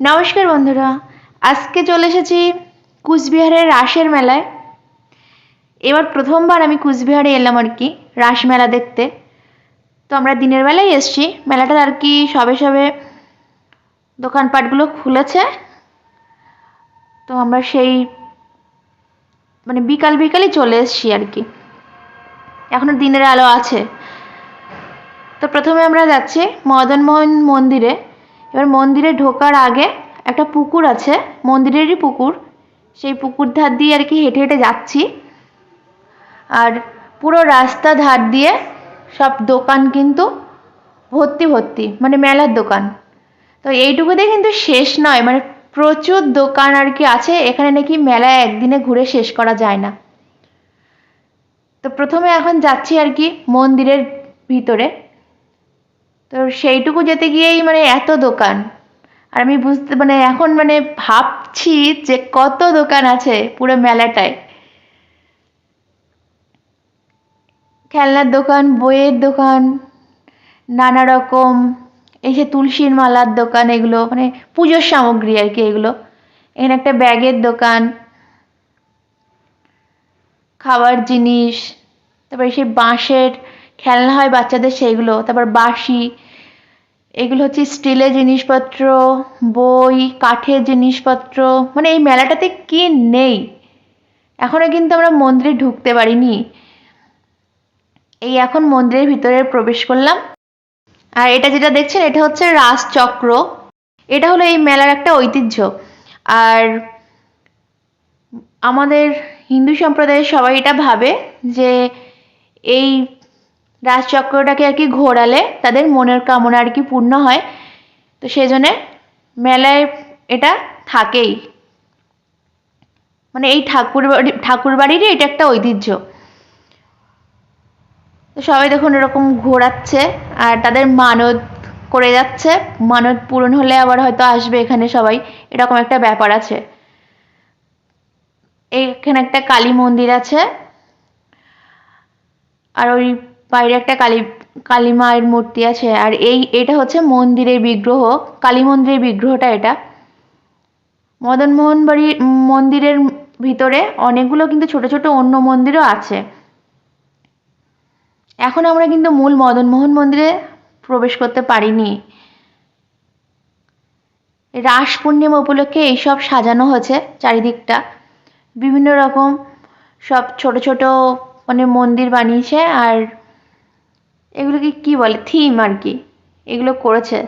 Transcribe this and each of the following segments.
নমস্কার বন্ধুরা, আজকে চলে এসেছি কুচবিহারের রাসের মেলায়। এবার প্রথমবার আমি কুচবিহারে এলাম আর কি, রাস মেলা দেখতে। তো আমরা দিনের বেলায় এসছি মেলাটা আর কি সবে সবে দোকানপাটগুলো খুলেছে। তো আমরা সেই মানে বিকাল বিকালই চলে এসছি আর কি। এখনও দিনের আলো আছে। তো প্রথমে আমরা যাচ্ছি মদনমোহন মন্দিরে। এবার মন্দিরে ঢোকার আগে একটা পুকুর আছে, মন্দিরেরই পুকুর। সেই পুকুর ধার দিয়ে আর কি হেঁটে হেঁটে যাচ্ছি। আর পুরো রাস্তা ধার দিয়ে সব দোকান কিন্তু ভর্তি ভর্তি মানে মেলার দোকান। তো এইটুকুতে কিন্তু শেষ নয় মানে প্রচুর দোকান আর কি আছে, এখানে নাকি মেলা একদিনে ঘুরে শেষ করা যায় না। তো প্রথমে এখন যাচ্ছি আর কি মন্দিরের ভিতরে। তো সেইটুকু যেতে গিয়েই মানে এত দোকান। আর আমি বুঝতে মানে এখন মানে ভাবছি যে কত দোকান আছে পুরো মেলাটায়। খেলনার দোকান, বইয়ের দোকান, নানা রকম, এই যে তুলসীর মালার দোকান এগুলো মানে পুজোর সামগ্রী আর কি এগুলো। এখানে একটা ব্যাগের দোকান খাবার জিনিস, তারপরে সেই বাঁশের খেলনা হয় বাচ্চাদের সেইগুলো, তারপর বাঁশি এগুলো হচ্ছে স্টিলের জিনিসপত্র, বই, কাঠের জিনিসপত্র মানে এই মেলাটাতে কি নেই? এখনও কিন্তু আমরা মন্দিরে ঢুকতে পারিনি। এই এখন মন্দিরের ভিতরে প্রবেশ করলাম। আর এটা যেটা দেখছেন, এটা হচ্ছে রাজচক্র এটা হলো এই মেলার একটা ঐতিহ্য। আর আমাদের হিন্দু সম্প্রদায়ের সবাই এটা ভাবে যে এই রাজচক্রটাকে আর কি ঘোরালে তাদের মনের কামনা আর কি পূর্ণ হয়। তো সেই জন্যে মেলায় এটা থাকেই। মানে এই ঠাকুর বাড়ি, ঠাকুর বাড়িরই এটা একটা ঐতিহ্য। তো সবাই দেখুন এরকম ঘোরাচ্ছে আর তাদের মানত করে যাচ্ছে। মানত পূরণ হলে আবার হয়তো আসবে এখানে সবাই। এরকম একটা ব্যাপার আছে। এইখানে একটা কালী মন্দির আছে। আর ওই বাইরে একটা কালী কালী মায়ের মূর্তি আছে, আর এই, এটা হচ্ছে মন্দিরের বিগ্রহ, কালী মন্দিরের বিগ্রহটা এটা। মদনমোহন বাড়ি মন্দিরের ভিতরে অনেকগুলো কিন্তু ছোট ছোট অন্য মন্দিরও আছে। এখন আমরা কিন্তু মূল মদনমোহন মন্দিরে প্রবেশ করতে পারিনি। রাস পূর্ণিমা উপলক্ষে এইসব সাজানো হয়েছে চারিদিকটা। বিভিন্ন রকম সব ছোট ছোট মানে মন্দির বানিয়েছে, আর এগুলোকে কি বলে? থিম আর কি। এগুলো করেছে।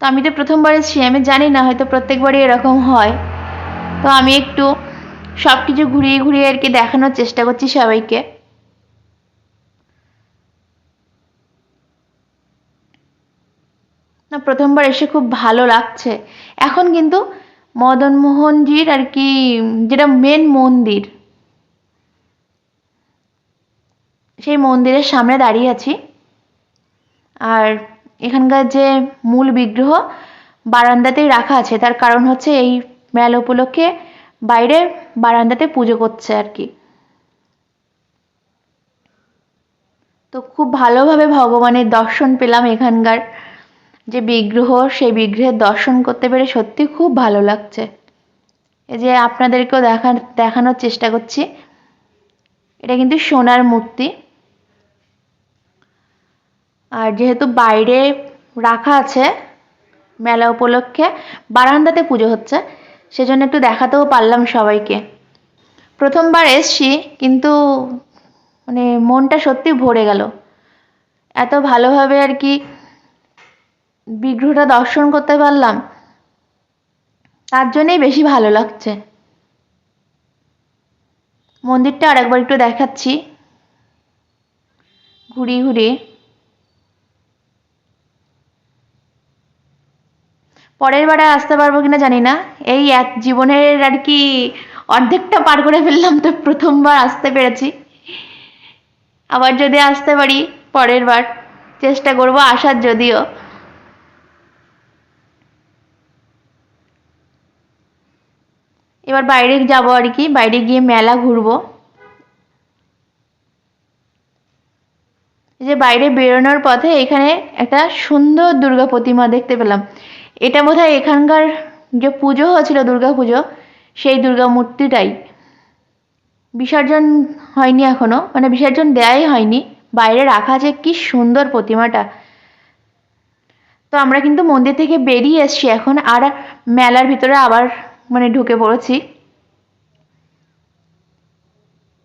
তো আমি তো প্রথমবার এসেছি আমি জানি না, হয়তো প্রত্যেকবারই এরকম হয়। তো আমি একটু সব কিছু ঘুরিয়ে ঘুরিয়ে আর কি দেখানোর চেষ্টা করছি সবাইকে। না, প্রথমবার এসে খুব ভালো লাগছে। এখন কিন্তু মদনমোহনজির আর কি, যেটা মেন মন্দির সেই মন্দিরের সামনে দাঁড়িয়ে আছি। আর এখানকার যে মূল বিগ্রহ বারান্দাতেই রাখা আছে, তার কারণ হচ্ছে এই মেলা উপলক্ষে বাইরে বারান্দাতে পুজো করছে আর কি। তো খুব ভালোভাবে ভগবানের দর্শন পেলাম এখানকার যে বিগ্রহ, সেই বিগ্রহের দর্শন করতে পেরে সত্যি খুব ভালো লাগছে। এই যে আপনাদেরকেও দেখা, দেখানোর চেষ্টা করছি। এটা কিন্তু সোনার মূর্তি। আর যেহেতু বাইরে রাখা আছে মেলা উপলক্ষে, বারান্দাতে পুজো হচ্ছে, সেজন্য একটু দেখাতেও পারলাম সবাইকে। প্রথমবার এসছি, কিন্তু মানে মনটা সত্যি ভরে গেল। এত ভালোভাবে আর কি বিগ্রহটা দর্শন করতে পারলাম, তার জন্যেই বেশি ভালো লাগছে। মন্দিরটা আরেকবার একটু দেখাচ্ছি। ঘুরিয়ে ঘুরিয়ে পরের বারে আসতে পারব কিনা জানি না। এই এক জীবনের আর কি অর্ধেকটা পার করে ফেললাম তো প্রথমবার আসতে পেরেছি। আবার যদি আসতে পারি পরের বার, চেষ্টা করব আসার যদিও। এবার বাইরে যাব আর কি, বাইরে গিয়ে মেলা ঘুরবো। যে বাইরে বেরোনোর পথে এখানে একটা সুন্দর দুর্গা প্রতিমা দেখতে পেলাম। এটা বোধহয় এখানকার যে পুজো হয়েছিল, দুর্গা পুজো, সেই দুর্গা মূর্তিটাই। বিসর্জন হয়নি এখনও মানে বিসর্জন দেয়াই হয়নি। বাইরে রাখা আছে, কি সুন্দর প্রতিমাটা। তো আমরা কিন্তু মন্দির থেকে বেরিয়ে এসছি এখন, আর মেলার ভিতরে আবার মানে ঢুকে পড়েছি।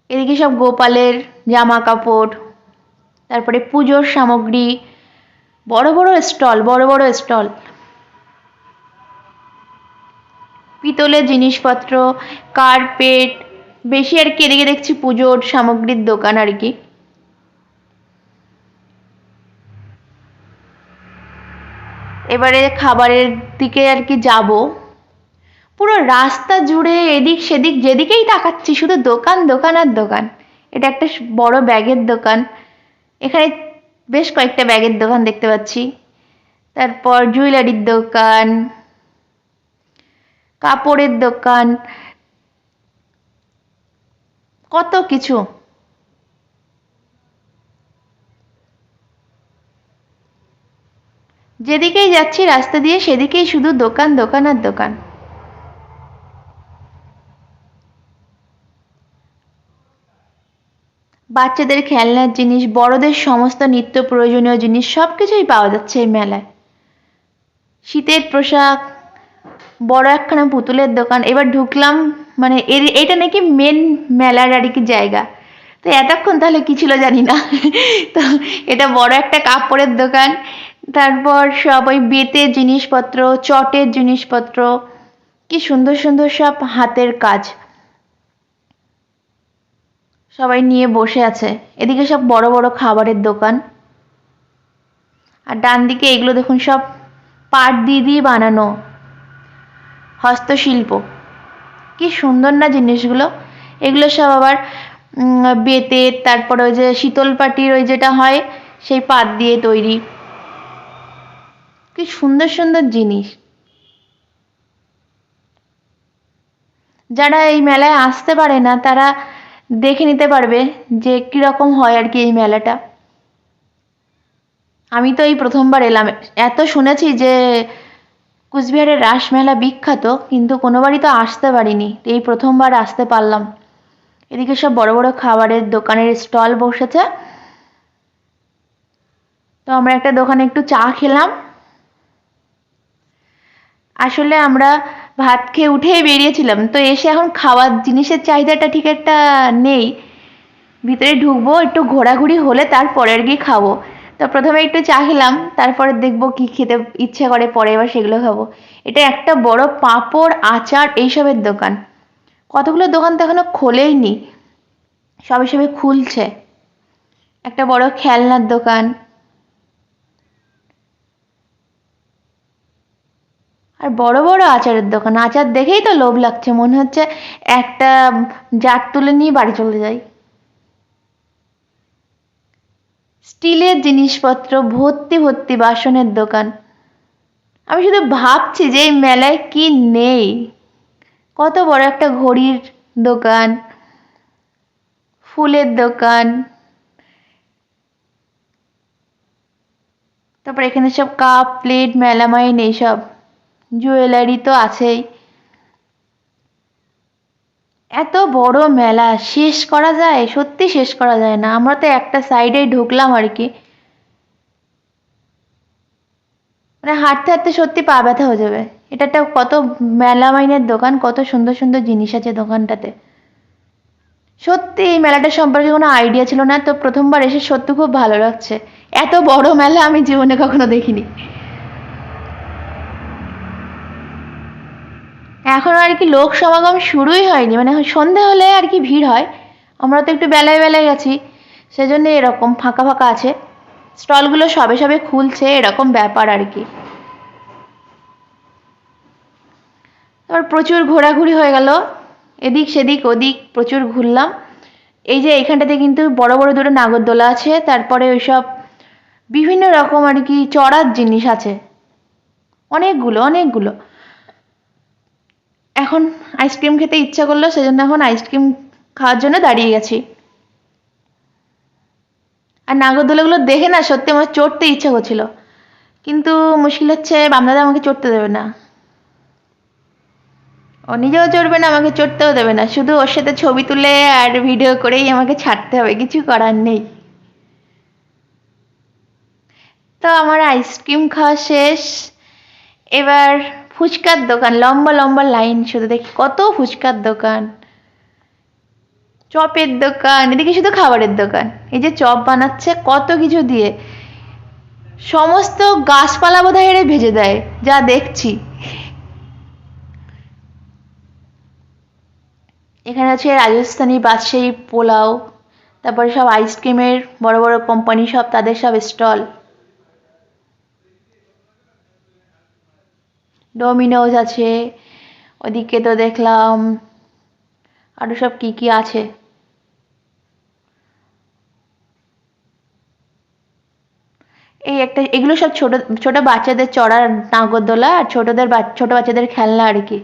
এদিকে সব গোপালের জামা কাপড় তারপরে পুজোর সামগ্রী, বড় বড় স্টল, বড় বড় স্টল। পিতলের জিনিসপত্র কার্পেট বেশি আর কি, এদিকে দেখছি পুজোর সামগ্রীর দোকান আর কি। এবারে খাবারের দিকে আর কি যাব। পুরো রাস্তা জুড়ে এদিক সেদিক যেদিকেই তাকাচ্ছি, শুধু দোকান দোকান আর দোকান। এটা একটা বড় ব্যাগের দোকান। এখানে বেশ কয়েকটা ব্যাগের দোকান দেখতে পাচ্ছি। তারপর জুয়েলারির দোকান, কাপড়ের দোকান, কত কিছু। যেদিকেই যাচ্ছি রাস্তা দিয়ে সেদিকেই শুধু দোকান দোকান আর দোকান। বাচ্চাদের খেলনার জিনিস, বড়দের সমস্ত নিত্য প্রয়োজনীয় জিনিস সব কিছুই পাওয়া যাচ্ছে এই মেলায়। শীতের পোশাক, বড় একখানা পুতুলের দোকান, এবার ঢুকলাম মানে এর এটা নাকি মেন মেলার আর কি জায়গা। তো এতক্ষণ তাহলে কি ছিল জানি না। তো এটা বড় একটা কাপড়ের দোকান, তারপর সব ওই বেতের জিনিসপত্র, চটের জিনিসপত্র, কি সুন্দর সুন্দর সব হাতের কাজ। সবাই নিয়ে বসে আছে। এদিকে সব বড় বড় খাবারের দোকান। আর ডান দিকে এগুলো দেখুন, সব পাট দিয়ে দিয়ে বানানো হস্তশিল্প। কি সুন্দর না জিনিসগুলো। এগুলো সব আবার বেতের তারপরে ওই যে শীতল পাটির ওই যেটা হয়, সেই পাত দিয়ে তৈরি। কি সুন্দর সুন্দর জিনিস। যারা এই মেলায় আসতে পারে না, তারা দেখে নিতে পারবে যে কীরকম হয় আর কি এই মেলাটা। আমি তো এই প্রথমবার এলাম। এত শুনেছি যে কুচবিহারের রাসমেলা বিখ্যাত, কিন্তু কোনোবারই তো আসতে পারিনি। এই প্রথমবার আসতে পারলাম। এদিকে সব বড় বড় খাবারের দোকানের স্টল বসেছে। তো আমরা একটা দোকানে একটু চা খেলাম। আসলে আমরা ভাত খেয়ে উঠেই বেরিয়েছিলাম। তো এসে এখন খাওয়ার জিনিসের চাহিদাটা ঠিক একটা নেই। ভিতরে ঢুকবো, একটু ঘোরাঘুরি হলে তারপরে আর কি খাব। তো প্রথমে একটু চা খেলাম, তারপরে দেখব কি খেতে ইচ্ছে করে, পরে এবার সেগুলো খাব। এটা একটা বড় পাঁপড়, আচার এইসবের দোকান। কতগুলো দোকান তো এখনও খোলেই নি। সবে সবে খুলছে। একটা বড় খেলনার দোকান। আর বড় বড় আচারের দোকান, আচার দেখেই তো লোভ লাগছে, মনে হচ্ছে একটা জার তুলে নিয়ে বাড়ি চলে যাই। স্টিলের জিনিসপত্র, ভর্তি ভর্তি বাসনের দোকান। আমি শুধু ভাবছি যে এই মেলায় কি নেই। কত বড় একটা ঘড়ির দোকান, ফুলের দোকান। তারপর এখানে সব কাপ, প্লেট, মেলামাইন, এইসব। জুয়েলারি তো আছেই। এত বড় মেলা, শেষ করা যায়? সত্যি শেষ করা যায় না। আমরা তো একটা সাইডেই ঢুকলাম আর কি। মানে হাঁটতে হাঁটতে সত্যি পা ব্যথা হয়ে যাবে। এটা একটা কত মেলা মাইনের দোকান, কত সুন্দর সুন্দর জিনিস আছে দোকানটাতে। সত্যি এই মেলাটা সম্পর্কে কোনো আইডিয়া ছিল না, তো প্রথমবার এসে সত্যি খুব ভালো লাগছে। এত বড় মেলা আমি জীবনে কখনো দেখিনি। এখন আর কি লোক সমাগম শুরুই হয়নি মানে সন্ধে হলে আর কি ভিড় হয়। আমরা তো একটু বেলায় বেলায় গেছি সেজন্য এরকম ফাঁকা ফাঁকা আছে। স্টলগুলো সবে সবে খুলছে, এরকম ব্যাপার আর কি। তারপর প্রচুর ঘোরাঘুরি হয়ে গেল, এদিক সেদিক ওদিক প্রচুর ঘুরলাম। এই যে এইখানটাতে কিন্তু বড় বড় দুটো নাগরদোলা আছে, তারপরে ওইসব বিভিন্ন রকম আর কি চড়ার জিনিস আছে। অনেকগুলো অনেকগুলো। এখন আইসক্রিম খেতে ইচ্ছা করল, সেজন্য এখন আইসক্রিম খাওয়ার জন্য দাঁড়িয়ে গেছি। আর নাগরদোলাগুলো দেখে না, সত্যি আমার চড়তে ইচ্ছা করছিল। কিন্তু মুশকিল হচ্ছে বামদাদা আমাকে চড়তে দেবে না। ও নিজেও চড়বে না, আমাকে চড়তেও দেবে না। শুধু ওর সাথে ছবি তুলে আর ভিডিও করেই আমাকে ছাড়তে হবে, কিছু করার নেই। তো আমার আইসক্রিম খাওয়া শেষ। এবার ফুচকার দোকান, লম্বা লম্বা লাইন শুধু দেখি, কত ফুচকার দোকান। চপের দোকান, এদিকে শুধু খাবারের দোকান। এই যে চপ বানাচ্ছে, কত কিছু দিয়ে। সমস্ত গাছপালা বোধহয় এরা ভেজে দেয়, যা দেখছি। এখানে আছে রাজস্থানি বাদশাহী পোলাও, তারপরে সব আইসক্রিমের বড় বড় কোম্পানি সব তাদের সব স্টল ডোমিনোজ আছে, ওদিকে তো দেখলাম আরও সব কি কি আছে। এই একটা, এগুলো সব ছোট ছোট বাচ্চাদের চড়ার নাগরদোলা আর ছোটদের ছোট বাচ্চাদের খেলনা আর কি।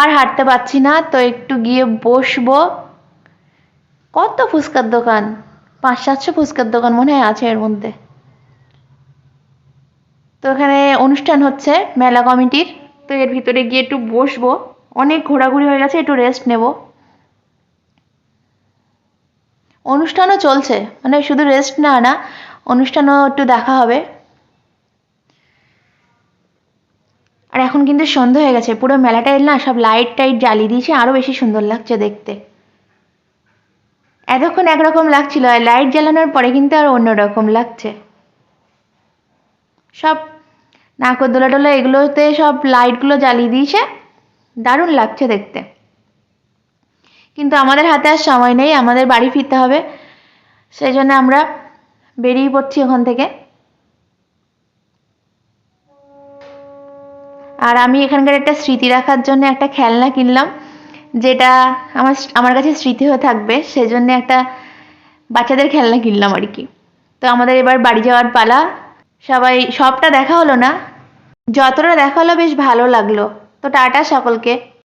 আর হাঁটতে পারছি না, তো একটু গিয়ে বসবো। কত ফুচকার দোকান? পাঁচ, সাতশো ফুচকার দোকান মনে হয় আছে এর মধ্যে। তো এখানে অনুষ্ঠান হচ্ছে, মেলা কমিটির। তো এর ভিতরে গিয়ে একটু বসবো। অনেক ঘোরাঘুরি হয়ে গেছে, একটু রেস্ট নেব। অনুষ্ঠানও চলছে মানে শুধু রেস্ট না না, অনুষ্ঠানও একটু দেখা হবে। আর এখন কিন্তু সন্ধ্যা হয়ে গেছে, পুরো মেলাটা না, সব লাইট টাইট জ্বালিয়ে দিয়েছে, আরও বেশি সুন্দর লাগছে দেখতে। এতক্ষণ একরকম লাগছিল, আর লাইট জ্বালানোর পরে কিন্তু আর অন্যরকম লাগছে। সব নাগরদোলা টোলা এগুলোতে সব লাইটগুলো জ্বালিয়ে দিয়েছে। দারুণ লাগছে দেখতে। কিন্তু আমাদের হাতে আর সময় নেই, আমাদের বাড়ি ফিরতে হবে। সেই জন্য আমরা বেরিয়ে পড়ছি ওখান থেকে। আর আমি এখানকার একটা স্মৃতি রাখার জন্য একটা খেলনা কিনলাম, যেটা আমার আমার কাছে স্মৃতি হয়ে থাকবে। সেজন্য একটা বাচ্চাদের খেলনা কিনলাম আর কি। তো আমাদের এবার বাড়ি যাওয়ার পালা। সবাই, সবটা দেখা হলো না। যতটা দেখাল বেশ ভালো লাগল। তো টাটা সকলকে।